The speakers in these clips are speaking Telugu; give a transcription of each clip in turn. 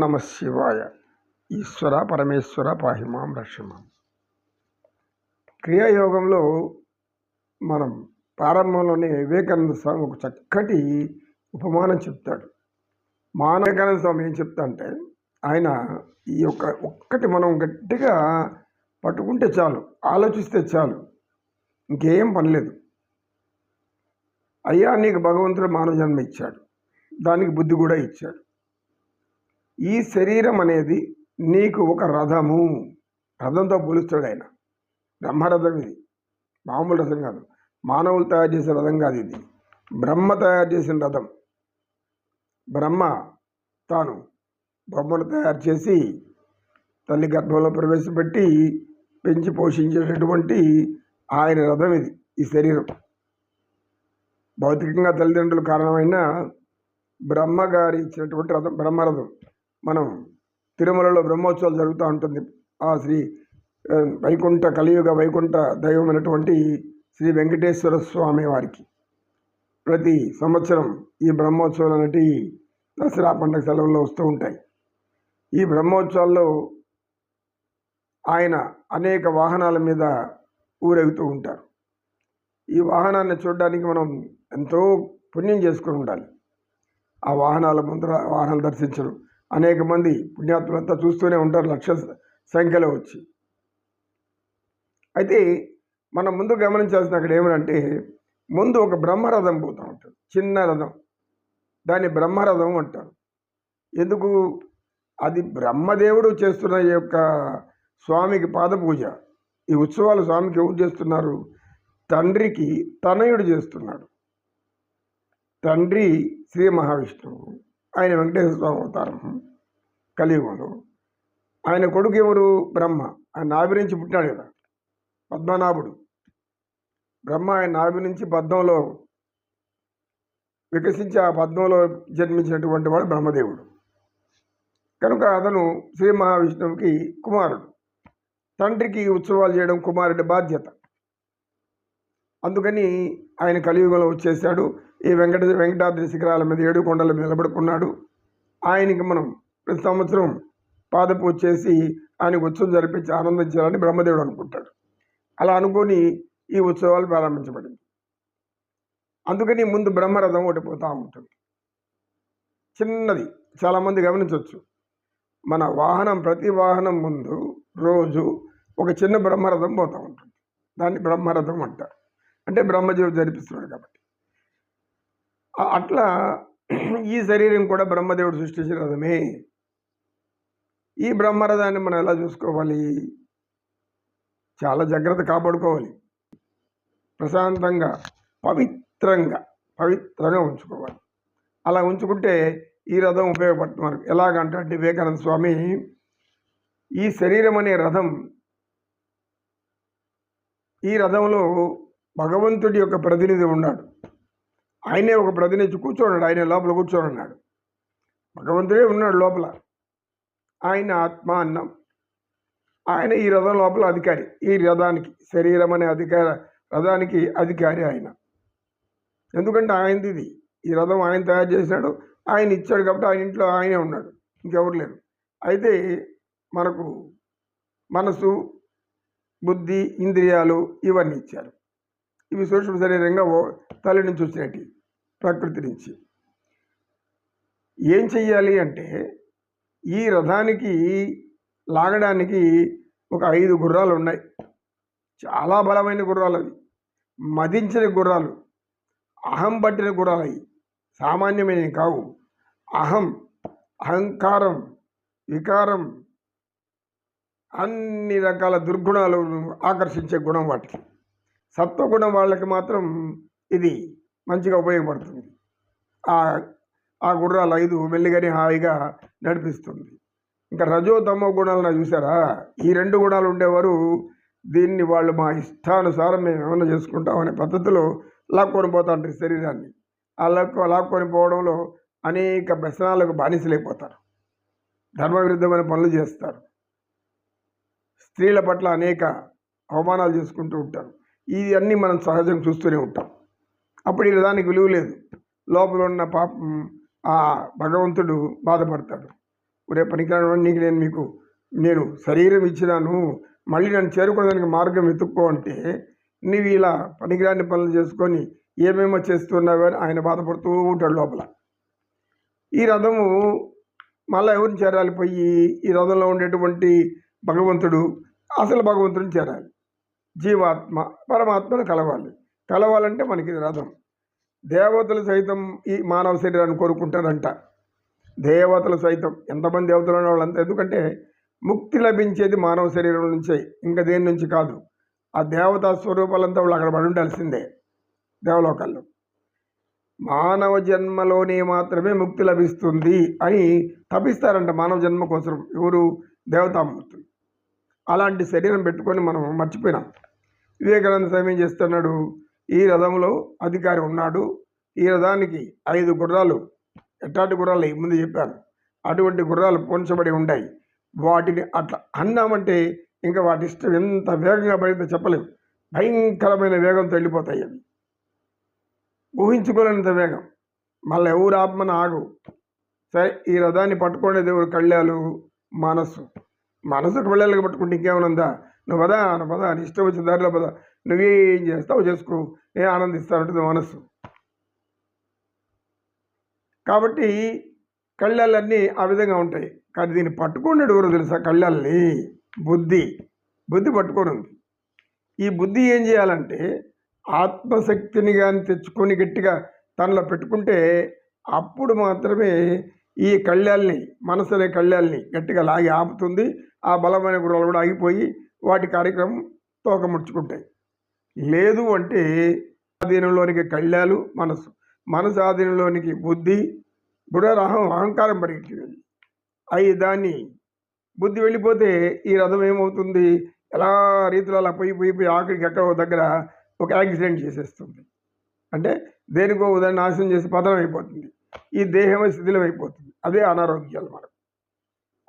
నమ శివాయ. ఈశ్వర పరమేశ్వర పాహిమాం రక్షమాం. క్రియాయోగంలో మనం ప్రారంభంలోనే వివేకానంద స్వామి ఒక చక్కటి ఉపమానం చెప్తాడు. మాన వివేకానంద స్వామి ఏం చెప్తా అంటే ఆయన ఈ యొక్క ఒక్కటి మనం గట్టిగా పట్టుకుంటే చాలు ఆలోచిస్తే చాలు ఇంకేం పని లేదు. అయ్యా నీకు భగవంతుడు మానవ జన్మ ఇచ్చాడు. దానికి బుద్ధి కూడా ఇచ్చాడు. ఈ శరీరం అనేది నీకు ఒక రథము. రథంతో పోలుస్తాడు ఆయన. బ్రహ్మరథం ఇది. మామూలు రథం కాదు. మానవులు తయారు చేసిన రథం కాదు ఇది. బ్రహ్మ తయారు చేసిన రథం. బ్రహ్మ తాను బొమ్మను తయారు చేసి తల్లి గర్భంలో ప్రవేశపెట్టి పెంచి పోషించేటటువంటి ఆయన రథం ఇది ఈ శరీరం. భౌతికంగా తల్లిదండ్రులు కారణమైన బ్రహ్మగారి ఇచ్చినటువంటి రథం బ్రహ్మరథం. మనం తిరుమలలో బ్రహ్మోత్సవాలు జరుగుతూ ఉంటుంది. ఆ శ్రీ వైకుంఠ కలియుగ వైకుంఠ దైవమైనటువంటి శ్రీ వెంకటేశ్వర స్వామి వారికి ప్రతి సంవత్సరం ఈ బ్రహ్మోత్సవాలు అనేటి దసరా పండుగ సెలవుల్లో వస్తూ ఉంటాయి. ఈ బ్రహ్మోత్సవాల్లో ఆయన అనేక వాహనాల మీద ఊరెగుతూ ఉంటారు. ఈ వాహనాన్ని చూడడానికి మనం ఎంతో పుణ్యం చేసుకొని ఉండాలి. ఆ వాహనాల ముందర వాహనాలు దర్శించడం అనేక మంది పుణ్యాత్ములంతా చూస్తూనే ఉంటారు లక్ష సంఖ్యలో వచ్చి. అయితే మనం ముందు గమనించాల్సిన అక్కడ ఏమనంటే ముందు ఒక బ్రహ్మరథం పోతూ ఉంటుంది చిన్న రథం. దాన్ని బ్రహ్మరథం అంటారు. ఎందుకు? అది బ్రహ్మదేవుడు చేస్తున్న ఈ యొక్క స్వామికి పాదపూజ. ఈ ఉత్సవాలు స్వామికి ఎవరు చేస్తున్నారు? తండ్రికి తనయుడు చేస్తున్నాడు. తండ్రి శ్రీ మహావిష్ణువు. ఆయన వెంకటేశ్వర స్వామి అవతారం కలియుగంలో. ఆయన కొడుకు ఎవరు బ్రహ్మ. ఆయన నాభి నుంచి పుట్టాడు కదా. పద్మనాభుడు. బ్రహ్మ ఆయన నాభి నుంచి పద్మంలో వికసించి ఆ పద్మంలో జన్మించినటువంటి వాడు బ్రహ్మదేవుడు. కనుక అతను శ్రీ మహావిష్ణువుకి కుమారుడు. తండ్రికి ఉత్సవాలు చేయడం కుమారుడి బాధ్యత. అందుకని ఆయన కలియుగంలో వచ్చేసాడు. ఈ వెంకట వెంకటాద్రి శిఖరాల మీద ఏడు కొండల మీద నిలబడుకున్నాడు. ఆయనకి మనం ప్రతి సంవత్సరం పాదపూజ చేసి ఆయనకు ఉత్సవం జరిపించి ఆనందించాలని బ్రహ్మదేవుడు అనుకుంటాడు. అలా అనుకొని ఈ ఉత్సవాలు ప్రారంభించబడింది. అందుకని ముందు బ్రహ్మరథం ఒకటి పోతూ ఉంటుంది. చిన్నది చాలామంది గమనించవచ్చు. మన వాహనం ప్రతి వాహనం ముందు రోజు ఒక చిన్న బ్రహ్మరథం పోతూ ఉంటుంది. దాన్ని బ్రహ్మరథం అంటారు. అంటే బ్రహ్మజీవి జరిపిస్తున్నాడు కాబట్టి. అట్లా ఈ శరీరం కూడా బ్రహ్మదేవుడు సృష్టించిన రథమే. ఈ బ్రహ్మరథాన్ని మనం ఎలా చూసుకోవాలి? చాలా జాగ్రత్త కాపాడుకోవాలి. ప్రశాంతంగా పవిత్రంగా పవిత్రంగా ఉంచుకోవాలి. అలా ఉంచుకుంటే ఈ రథం ఉపయోగపడుతుంది మనకు. ఎలాగంటే అంటే వివేకానంద స్వామి ఈ శరీరం అనే రథం ఈ రథంలో భగవంతుడి యొక్క ప్రతినిధి ఉన్నాడు. ఆయనే ఒక ప్రతినిధి కూర్చోన్నాడు. ఆయన లోపల కూర్చోనున్నాడు. భగవంతుడే ఉన్నాడు లోపల. ఆయన ఆత్మ అన్నం. ఆయన ఈ రథం లోపల అధికారి. ఈ రథానికి శరీరం అనే అధికార రథానికి అధికారి ఆయన. ఎందుకంటే ఆయనది ఇది. ఈ రథం ఆయన తయారు చేసినాడు. ఆయన ఇచ్చాడు కాబట్టి ఆయన ఇంట్లో ఆయనే ఉన్నాడు. ఇంకెవరు లేరు. అయితే మనకు మనసు బుద్ధి ఇంద్రియాలు ఇవన్నీ ఇచ్చారు. ఇవి సూక్ష్మ శరీరంగా తల్లి నుంచి వచ్చినట్టు ప్రకృతి నుంచి. ఏం చెయ్యాలి అంటే ఈ రథానికి లాగడానికి ఒక ఐదు గుర్రాలు ఉన్నాయి. చాలా బలమైన గుర్రాలు అవి. మదించిన గుర్రాలు. అహం పట్టిన గుర్రాలు అవి. సామాన్యమైనవి కావు. అహం అహంకారం వికారం అన్ని రకాల దుర్గుణాలు ఆకర్షించే గుణం వాటికి సత్వగుణం వాళ్ళకి మాత్రం ఇది మంచిగా ఉపయోగపడుతుంది. ఆ ఆ గుర్రాలు ఐదు మెల్లిగని హాయిగా నడిపిస్తుంది. ఇంకా రజోతమో గుణాలను చూసారా ఈ రెండు గుణాలు ఉండేవారు దీన్ని వాళ్ళు మా ఇష్టానుసారం మేము ఏమైనా చేసుకుంటాం అనే పద్ధతిలో లాక్కొని పోతా ఉంటారు శరీరాన్ని. ఆ లాక్కు లాక్కొని పోవడంలో అనేక వ్యసనాలకు బానిసలైపోతారు. ధర్మ విరుద్ధమైన పనులు చేస్తారు. స్త్రీల పట్ల అనేక అవమానాలు చేసుకుంటూ ఉంటారు. ఇది అన్నీ మనం సహజంగా చూస్తూనే ఉంటాం. అప్పుడు ఈ దానికి విలువ లేదు. లోపల ఉన్న పాపం ఆ భగవంతుడు బాధపడతాడు. ఒరే పనికిరాని నీకు నేను మీకు నేను శరీరం ఇచ్చినాను. మళ్ళీ నన్ను చేరుకోవడానికి మార్గం వెతుక్కో అంటే నువ్వు ఇలా పనికిరాని పనులు చేసుకొని ఏమేమో చేస్తున్నావు అని ఆయన బాధపడుతూ ఉంటాడు లోపల. ఈ రథము మళ్ళీ ఎవరిని చేరాలి పోయి ఈ రథంలో ఉండేటువంటి భగవంతుడు అసలు భగవంతుడిని చేరాలి. జీవాత్మ పరమాత్మను కలవాలి. కలవాలంటే మనకి రథం. దేవతలు సైతం ఈ మానవ శరీరాన్ని కోరుకుంటారంట. దేవతలు సైతం ఎంతమంది దేవతలు ఉన్న వాళ్ళంతా ఎందుకంటే ముక్తి లభించేది మానవ శరీరం నుంచే ఇంకా దేని నుంచి కాదు. ఆ దేవతా స్వరూపాలంతా వాళ్ళు అక్కడ పడి ఉండాల్సిందే దేవలోకాల్లో. మానవ జన్మలోనే మాత్రమే ముక్తి లభిస్తుంది అని తపిస్తారంట మానవ జన్మ కోసం ఎవరు దేవతామూర్తులు. అలాంటి శరీరం పెట్టుకొని మనం మర్చిపోయినాం. వివేకానంద స్వామి ఏం చేస్తున్నాడు? ఈ రథంలో అధికారి ఉన్నాడు. ఈ రథానికి ఐదు గుర్రాలు ఎట్టాటి గుర్రాలు ముందు చెప్పాను. అటువంటి గుర్రాలు పోల్చబడి ఉంటాయి వాటిని అట్లా అన్నామంటే ఇంకా వాటి ఇష్టం ఎంత వేగంగా పడితే చెప్పలేము భయంకరమైన వేగంతో వెళ్ళిపోతాయి అవి. ఊహించుకోలేనంత వేగం. మళ్ళీ ఎవరు ఆత్మను ఆగు సరే ఈ రథాన్ని పట్టుకునేది దేవుడు కళ్యాలు మనస్సు. మనసుకు వెళ్ళాలి పట్టుకుంటే ఇంకేమనుందా నువ్వు పద నువ్వు పద నీ ఇష్టం వచ్చిన దారిలో పదా. నువ్వేం చేస్తావు చేసుకో. ఏ ఆనందిస్తానంటుంది మనస్సు. కాబట్టి కళ్ళాలన్నీ ఆ విధంగా ఉంటాయి. కానీ దీన్ని పట్టుకున్నాడు ఎవరు తెలుసా? కళ్ళల్ని. బుద్ధి. బుద్ధి పట్టుకొని ఉంది ఈ బుద్ధి ఏం చేయాలంటే ఆత్మశక్తిని కానీ తెచ్చుకొని గట్టిగా తనలో పెట్టుకుంటే అప్పుడు మాత్రమే ఈ కళ్యాల్ని మనసు అనే కళ్యాల్ని గట్టిగా లాగి ఆపుతుంది. ఆ బలమైన గురువులు కూడా ఆగిపోయి వాటి కార్యక్రమం తోక ముడుచుకుంటాయి. లేదు అంటే ఆధీనంలోనికి కళ్యాలు మనసు మనసు ఆధీనంలోనికి బుద్ధి బుడరహం అహంకారం పరిగెత్తింది అయి దాన్ని బుద్ధి వెళ్ళిపోతే ఈ రథం ఏమవుతుంది? ఎలా రీతిలో అలా పోయి పోయి పోయి ఆఖరికి ఎక్కడో దగ్గర ఒక యాక్సిడెంట్ చేసేస్తుంది. అంటే దేనికో దాన్ని నాశనం చేసి పతనం అయిపోతుంది. ఈ దేహమే శిథిలం అయిపోతుంది అదే అనారోగ్యాలు మనం.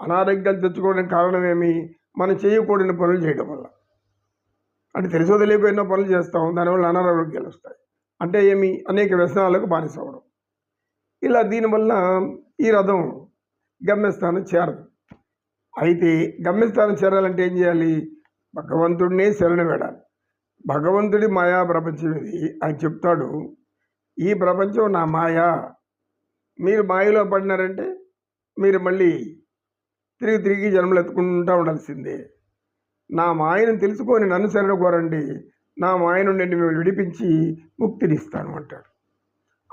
అనారోగ్యాలు తెచ్చుకోవడానికి కారణం ఏమి? మనం చేయకూడని పనులు చేయడం వల్ల. అంటే తెలుసో తెలియక ఎన్నో పనులు చేస్తాం దానివల్ల అనారోగ్యాలు వస్తాయి. అంటే ఏమి? అనేక వ్యసనాలకు బానిస అవ్వడం ఇలా దీనివల్ల ఈ రథం గమ్యస్థానం చేరదు. అయితే గమ్యస్థానం చేరాలంటే ఏం చేయాలి? భగవంతుడినే శరణ వేడాలి. భగవంతుడి మాయా ప్రపంచం ఇది ఆయన చెప్తాడు. ఈ ప్రపంచం నా మాయ. మీరు మాయలో పడినారంటే మీరు మళ్ళీ తిరిగి తిరిగి జన్మలు ఎత్తుకుంటూ ఉండాల్సిందే. నా మాయను తెలుసుకొని నన్ను శరణ కోరండి. నా మాయ నుండి మిమ్మల్ని విడిపించి ముక్తినిస్తాను అంటాడు.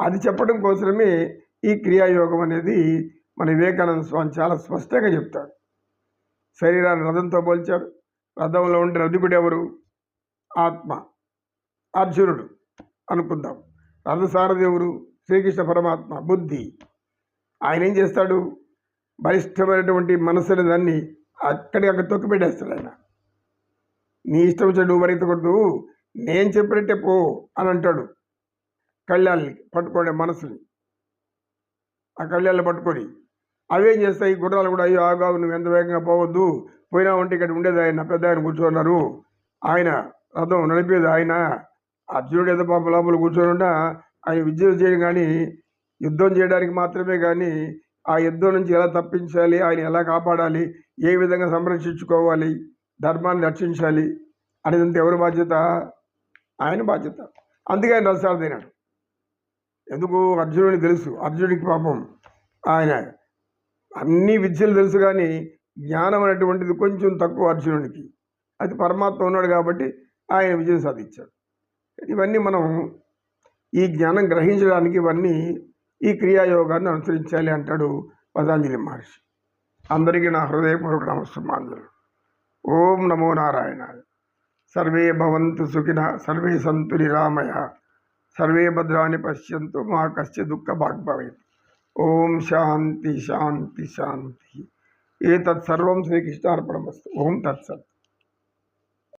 అది చెప్పడం కోసమే ఈ క్రియాయోగం అనేది మన వివేకానంద స్వామి చాలా స్పష్టంగా చెప్తాడు. శరీరాన్ని రథంతో పోల్చాడు. రథంలో ఉండే రథికుడు ఎవరు? ఆత్మ. అర్జునుడు. అనుకుందాం. రథసారథి ఎవరు? శ్రీకృష్ణ పరమాత్మ. బుద్ధి. ఆయన ఏం చేస్తాడు? బలిష్టమైనటువంటి మనసుని దాన్ని అక్కడికి అక్కడ తొక్కిపెట్టేస్తాడు ఆయన. నీ ఇష్టం వచ్చి నువ్వు పరిగెత్తకూడదు నేను చెప్పినట్టే పో అని అంటాడు. కళ్యాణ్ని పట్టుకోండి మనసుని ఆ కళ్యాణ్ని పట్టుకొని అవేం చేస్తాయి? గుర్రాలు కూడా అయ్యో ఆగావు నువ్వు ఎంత వేగంగా పోవద్దు. పోయినా ఉంటే ఇక్కడ ఉండేది ఆయన పెద్ద ఆయన కూర్చున్నారు. ఆయన రథం నడిపేది ఆయన. అర్జునుడు ఏదో పాప లోపల కూర్చొని ఉండా ఆయన విద్య చేయడం కానీ యుద్ధం చేయడానికి మాత్రమే కానీ ఆ యుద్ధం నుంచి ఎలా తప్పించాలి ఆయన ఎలా కాపాడాలి ఏ విధంగా సంరక్షించుకోవాలి ధర్మాన్ని రక్షించాలి అనేదంతా ఎవరి బాధ్యత? ఆయన బాధ్యత. అందుకే ఆయన రసాలు ఎందుకు? అర్జునుడికి తెలుసు. అర్జునుడికి పాపం ఆయన అన్ని విద్యలు తెలుసు కానీ జ్ఞానం అనేటువంటిది కొంచెం తక్కువ అర్జునుడికి. అది పరమాత్మ ఉన్నాడు కాబట్టి ఆయన విజయం సాధించాడు. ఇవన్నీ మనం ఈ జ్ఞానం గ్రహించడానికి ఇవన్నీ ఈ క్రియాయోగాన్ని అనుసరించాలి అంటాడు పతాంజలి మహర్షి. అందరికీ నా హృదయపూర్వక నమస్సుమాంజలు. ఓం నమో నారాయణ సర్వే భవంతు సుఖిన సర్వే సంతు నిరామయ సర్వే భద్రాన్ని పశ్యంతు మా కశ్య దుఃఖ భాగ్భవేత్. ఓం శాంతి శాంతి శాంతి. ఏ తత్సర్వం శ్రీకృష్ణార్పణమస్తు. ఓం తత్సత్.